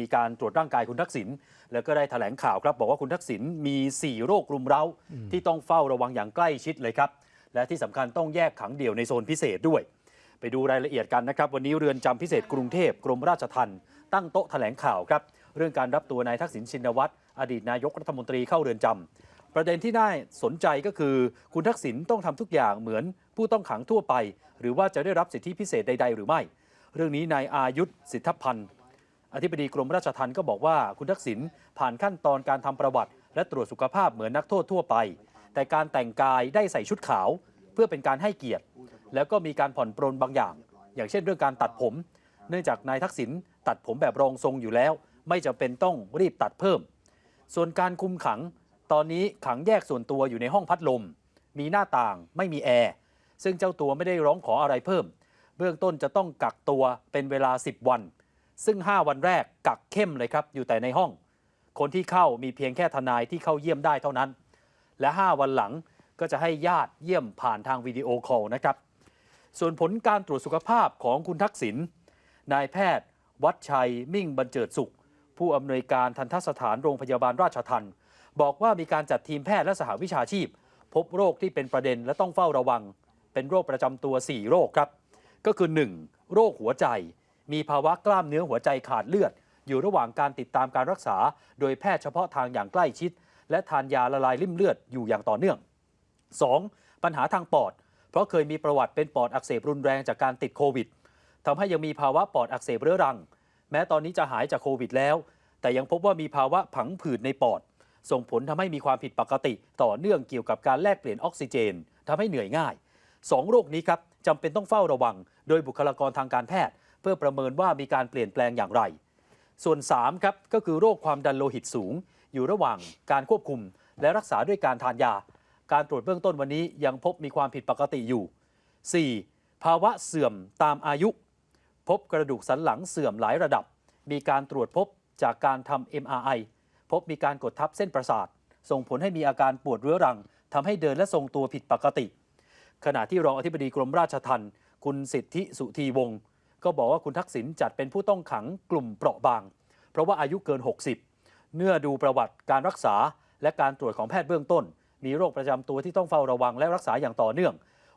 มีการตรวจร่างกายคุณทักษิณแล้วก็ได้แถลงข่าวครับ บอกว่าคุณทักษิณมี 4 โรครุมเร้า ที่ต้องเฝ้าระวังอย่างใกล้ชิดเลยครับ และที่สำคัญต้องแยกขังเดี่ยวในโซนพิเศษด้วย ไปดูรายละเอียดกันนะครับ วันนี้เรือนจำพิเศษกรุงเทพกรมราชทัณฑ์ตั้งโต๊ะแถลงข่าวครับ เรื่องการรับตัวนายทักษิณชินวัตรอดีตนายกรัฐมนตรีเข้าเรือนจำประเด็นที่น่าสนใจก็คือ คุณทักษิณต้องทำทุกอย่างเหมือนผู้ต้องขังทั่วไป หรือว่าจะได้รับสิทธิพิเศษใด ๆ หรือไม่ เรื่องนี้นายอายุธสิทธพันธ์ อธิบดีกรมราชทัณฑ์ก็บอกว่าคุณทักษิณผ่านขั้นตอนการทำประวัติ และตรวจสุขภาพเหมือนนักโทษทั่วไป แต่การแต่งกายได้ใส่ชุดขาว เพื่อเป็นการให้เกียรติ แล้วก็มีการผ่อนปรนบางอย่าง อย่างเช่นเรื่องการตัดผม เนื่องจากนายทักษิณตัดผมแบบรองทรงอยู่แล้ว ไม่จำเป็นต้องรีบตัดเพิ่ม ส่วนการคุมขัง ตอนนี้ขังแยกส่วนตัวอยู่ในห้องพัดลม มีหน้าต่างไม่มีแอร์ซึ่งเจ้าตัวไม่ได้ร้องขออะไรเพิ่ม เบื้องต้นจะต้องกักตัวเป็นเวลา 10 วัน ซึ่ง 5 วันแรกกักเข้มเลยครับอยู่แต่ในห้อง คนที่เข้ามีเพียงแค่ทนายที่เข้าเยี่ยมได้เท่านั้น และ 5 วันหลังก็จะให้ญาติเยี่ยมผ่านทางวิดีโอคอลนะครับ ส่วนผลการตรวจสุขภาพของคุณทักษิณนายแพทย์ วัดชัยมิ่งบรรเจิดสุข ผู้อำนวยการทันทสถานโรงพยาบาลราชทันบอกว่ามีการจัดทีมแพทย์และสหวิชาชีพ พบโรคที่เป็นประเด็นและต้องเฝ้าระวัง เป็นโรคประจำตัว 4 โรคครับ ก็คือ 1. โรคหัวใจ มีภาวะกล้ามเนื้อหัวใจขาดเลือด อยู่ระหว่างการติดตามการรักษา โดยแพทย์เฉพาะทางอย่างใกล้ชิด และทานยาละลายริ่มเลือดอยู่อย่างต่อเนื่อง 2. ปัญหาทางปอด เพราะเคยมีประวัติเป็นปอดอักเสบรุนแรงจากการติดโควิดทำให้ยังมีภาวะปอดอักเสบเรื้อรัง แม้ตอนนี้จะหายจากโควิดแล้ว แต่ยังพบว่ามีภาวะผังผืดในปอด ส่งผลทำให้มีความผิดปกติ ต่อเนื่องเกี่ยวกับการแลกเปลี่ยนออกซิเจนทำให้เหนื่อยง่ายสองโรคนี้ครับจำเป็นต้องเฝ้าระวัง โดยบุคลากรทางการแพทย์ เพื่อประเมินว่ามีการเปลี่ยนแปลงอย่างไร ส่วน3ครับก็คือโรคความดันโลหิตสูง อยู่ระหว่างการควบคุม และรักษาด้วยการทานยา การตรวจเบื้องต้นวันนี้ยังพบมีความผิดปกติอยู่ 4. ภาวะเสื่อมตามอายุ พบกระดูกสันหลังเสื่อมหลายระดับ มีการตรวจพบจากการทำ MRI พบมีการกดทับเส้นประสาท ส่งผลให้มีอาการปวดเรื้อรังทำให้เดินและทรงตัวผิดปกติ ขณะที่รองอธิบดีกรมราชทัณฑ์คุณสิทธิสุธีวงศ์ ก็บอกว่าคุณทักษิณจัดเป็นผู้ต้องขังกลุ่มเปราะบาง เพราะว่าอายุเกิน 60 เนื่อดูประวัติการรักษา และการตรวจของแพทย์เบื้องต้น มีโรคประจำตัวที่ต้องเฝ้าระวังและรักษาอย่างต่อเนื่อง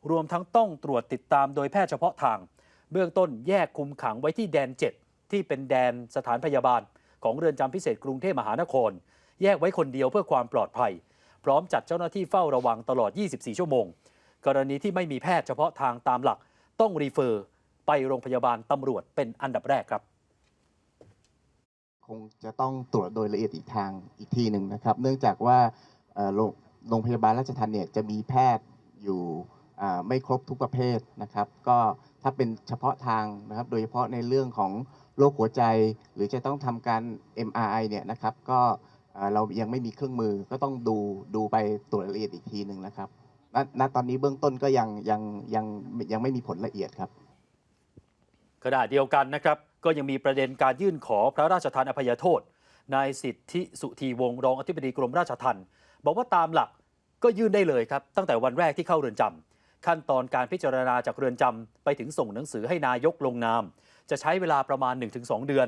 รวมทั้งต้องตรวจติดตามโดยแพทย์เฉพาะทาง เบื้องต้นแยกคุมขังไว้ที่แดน 7 ที่เป็นแดนสถานพยาบาล ของเรือนจำพิเศษกรุงเทพมหานคร แยกไว้คนเดียวเพื่อความปลอดภัย พร้อมจัดเจ้าหน้าที่เฝ้าระวังตลอด 24 ชั่วโมง กรณีที่ไม่มีแพทย์เฉพาะทางตามหลัก ต้องรีเฟอร์ ไปโรงพยาบาลตำรวจเป็นอันดับแรกครับ คงจะต้องตรวจโดยละเอียดอีกทางอีกทีหนึ่งนะครับ เนื่องจากว่าโรงโรงพยาบาลราชทัณฑ์เนี่ยจะมีแพทย์อยู่ไม่ครบทุกประเภทนะครับ ก็ถ้าเป็นเฉพาะทางนะครับ โดยเฉพาะในเรื่องของโรคหัวใจ หรือจะต้องทำการ MRI เนี่ยนะครับ ก็เรายังไม่มีเครื่องมือก็ต้องดูดูไปตรวจละเอียดอีกทีหนึ่งนะครับณตอนนี้เบื้องต้นก็ยังยังยังยังไม่มีผลละเอียดครับ ขณะเดียวกันนะครับก็ยังมีประเด็นการยื่นขอพระราชทานอภัยโทษนายสิทธิสุธีวงศ์รองอธิบดีกรมราชทัณฑ์บอกว่าตามหลักก็ยื่นได้เลยครับ ตั้งแต่วันแรกที่เข้าเรือนจำขั้นตอนการพิจารณาจากเรือนจำไปถึงส่งหนังสือให้นายกลงนาม จะใช้เวลาประมาณ 1-2 เดือน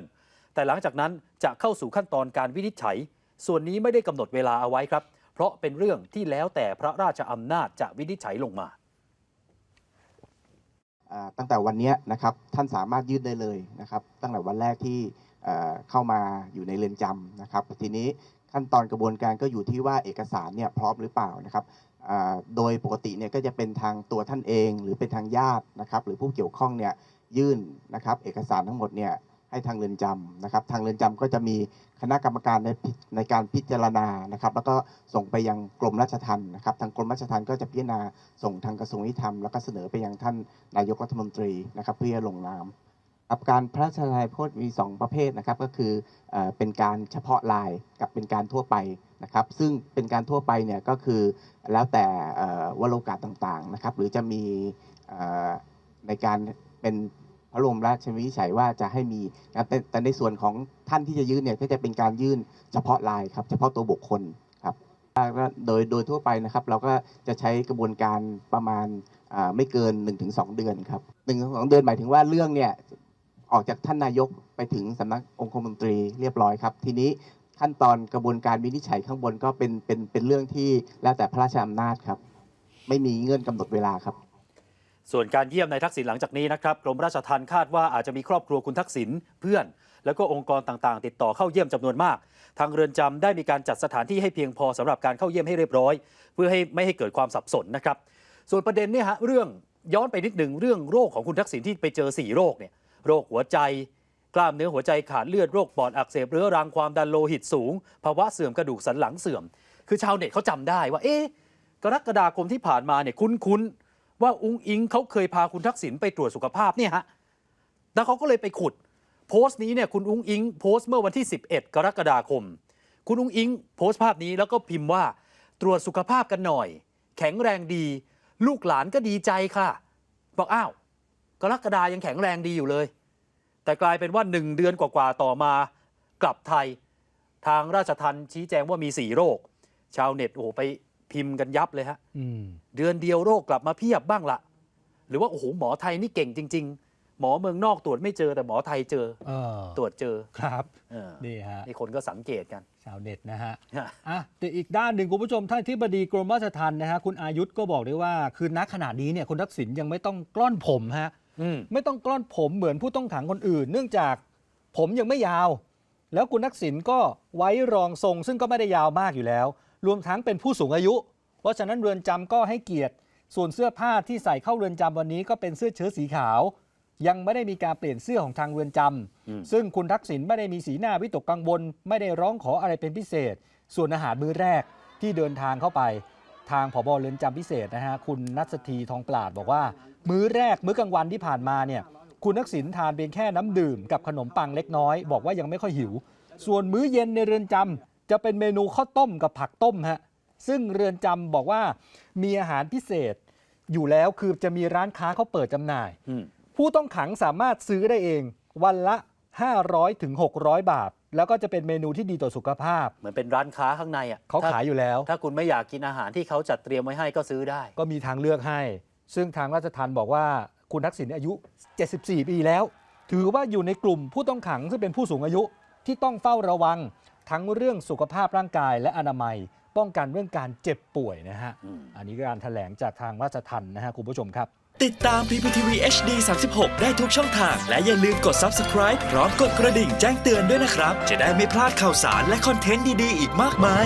แต่หลังจากนั้นจะเข้าสู่ขั้นตอนการวินิจฉัย ส่วนนี้ไม่ได้กำหนดเวลาเอาไว้ครับ เพราะเป็นเรื่องที่แล้วแต่พระราชอำนาจจะวินิจฉัยลงมา ตั้งแต่วันนี้นะครับท่านสามารถยื่นได้เลยนะครับ ตั้งแต่วันแรกที่เข้ามาอยู่ในเรือนจำนะครับ ทีนี้ขั้นตอนกระบวนการก็อยู่ที่ว่าเอกสารเนี่ยพร้อมหรือเปล่านะครับโดยปกติเนี่ยก็จะเป็นทางตัวท่านเอง หรือเป็นทางญาตินะครับ หรือผู้เกี่ยวข้องเนี่ยยื่นนะครับ เอกสารทั้งหมดเนี่ย ให้ทางเรือนจำนะครับ ทางเรือนจำก็จะมีคณะกรรมการในในการพิจารณานะครับ แล้วก็ส่งไปยังกรมราชทัณฑ์นะครับ ทางกรมราชทัณฑ์ก็จะพิจารณาส่งทางกระทรวงยุติธรรมแล้วก็เสนอไปยังท่านนายกรัฐมนตรีนะครับ เพื่อลงนามครับการพระราชทานโทษมี 2 ประเภทนะครับ ก็คือเอเป็นการเฉพาะลายกับเป็นการทั่วไปนะครับ ซึ่งเป็นการทั่วไปเนี่ยก็คือแล้วแต่วโรกาสต่างๆนะครับ หรือจะมีในการเป็น พระบรมราชวินิจฉัยว่าจะให้มีนะครับแต่แต่ในส่วนของท่านที่จะยื่นเนี่ยก็จะเป็นการยื่นเฉพาะลายครับ เฉพาะตัวบุคคลครับก็โดยโดยทั่วไปนะครับ เราก็จะใช้กระบวนการประมาณอ่าไม่เกิน 1-2 เดือนครับ1-2เดือนหมายถึงว่าเรื่องเนี่ยออกจากท่านนายกไปถึงสำนักองคมนตรีเรียบร้อยครับ ทีนี้ขั้นตอนกระบวนการวินิจฉัยข้างบนก็เป็นเป็นเป็นเรื่องที่แล้วแต่พระราชอำนาจครับ ไม่มีเงื่อนกำหนดเวลาครับ ส่วนการเยี่ยมนายทักษิณหลังจากนี้นะครับกรมราชทัณฑ์คาดว่าอาจจะมีครอบครัวคุณทักษิณเพื่อน แล้วก็องค์กรต่างๆ ติดต่อเข้าเยี่ยมจำนวนมาก ทางเรือนจำได้มีการจัดสถานที่ให้เพียงพอสำหรับการเข้าเยี่ยมให้เรียบร้อย เพื่อให้ไม่ให้เกิดความสับสนนะครับ ส่วนประเด็นเนี่ยฮะเรื่องย้อนไปนิดหนึ่งเรื่องโรคของคุณทักษิณที่ไปเจอ 4 โรคเนี่ยโรคหัวใจกล้ามเนื้อหัวใจขาดเลือดโรคปอดอักเสบเรื้อรังความดันโลหิตสูงภาวะเสื่อมกระดูกสันหลังเสื่อม คือชาวเน็ตเขาจำได้ว่าเอ๊ะกรกฎาคมที่ผ่านมาเนี่ยคุ้นๆ ว่าอุ้งอิงเขาเคยพาคุณทักษิณไปตรวจสุขภาพเนี่ยฮะแล้วเขาก็เลยไปขุด โพสต์นี้เนี่ยคุณอุ้งอิงโพสต์เมื่อวันที่ 11 กรกฎาคม คุณอุ้งอิงโพสต์ภาพนี้แล้วก็พิมพ์ว่าตรวจสุขภาพกันหน่อย แข็งแรงดี ลูกหลานก็ดีใจค่ะบอกอ้าวกรกฎายังแข็งแรงดีอยู่เลย แต่กลายเป็นว่าหนึ่งเดือนกว่าๆต่อมากลับไทย ทางราชทันชี้แจงว่ามี 4 โรค ชาวเน็ตโอ้โหไป พิมพ์กันยับเลยฮะอืมเดือนเดียวโรคกลับมาเพียบบ้างละหรือว่าโอ้โหหมอไทยนี่เก่งจริง ๆ หมอเมืองนอกตรวจไม่เจอแต่หมอไทยเจอเออตรวจเจอครับเออนี่ฮะนี่คนก็สังเกตกันชาวเน็ตนะฮะฮะอะแต่อีกด้านหนึ่งคุณผู้ชมท่านที่บดีกรมราชทัณฑ์นะฮะคุณอายุทธก็บอกด้วยว่า คือณขณะนี้เนี่ยคุณทักษิณยังไม่ต้องกล้อนผมฮะอืมไม่ต้องกล้อนผมเหมือนผู้ต้องขังคนอื่น เนื่องจากผมยังไม่ยาว แล้วคุณทักษิณก็ไว้รองทรงซึ่งก็ไม่ได้ยาวมากอยู่แล้ว รวมทั้งเป็นผู้สูงอายุ เพราะฉะนั้นเรือนจำก็ให้เกียรติ ส่วนเสื้อผ้าที่ใส่เข้าเรือนจำวันนี้ก็เป็นเสื้อเชิ้ตสีขาว ยังไม่ได้มีการเปลี่ยนเสื้อของทางเรือนจำอืมซึ่งคุณทักษิณไม่ได้มีสีหน้าวิตกกังวลไม่ได้ร้องขออะไรเป็นพิเศษ ส่วนอาหารมื้อแรกที่เดินทางเข้าไป ทางผบเรือนจำพิเศษนะฮะคุณนัททีทองปราดบอกว่า มื้อแรกมื้อกลางวันที่ผ่านมาเนี่ยคุณทักษิณทานเพียงแค่น้ำดื่มกับขนมปังเล็กน้อย บอกว่ายังไม่ค่อยหิว ส่วนมื้อเย็นในเรือนจำ จะเป็นเมนูข้าวต้มกับผักต้มฮะซึ่งเรือนจำบอกว่ามีอาหารพิเศษอยู่แล้วคือจะมีร้านค้าเขาเปิดจำหน่าย อืม ผู้ต้องขังสามารถซื้อได้เอง วันละ 500ถึง600 บาท แล้วก็จะเป็นเมนูที่ดีต่อสุขภาพ เหมือนเป็นร้านค้าข้างในอะเขาถ้ขายอยู่แล้ว ถ้าคุณไม่อยากกินอาหารที่เขาจัดเตรียมไว้ให้ก็ซื้อได้ ก็มีทางเลือกให้ ซึ่งทางราชทัณฑ์บอกว่าคุณทักษิณอายุ 74 ปีแล้ว ถือว่าอยู่ในกลุ่มผู้ต้องขังซึ่งเป็นผู้สูงอายุที่ต้องเฝ้าระวัง ทั้งเรื่องสุขภาพร่างกายและอนามัย ป้องกันเรื่องการเจ็บป่วยนะฮะอืมอันนี้การแถลงจากทางราชทัณฑ์นะฮะคุณผู้ชมครับ ติดตาม PPTV HD 36 ได้ทุกช่องทาง และอย่าลืมกด Subscribe พร้อมกดกระดิ่งแจ้งเตือนด้วยนะครับ จะได้ไม่พลาดข่าวสารและคอนเทนต์ดี ๆ อีกมากมาย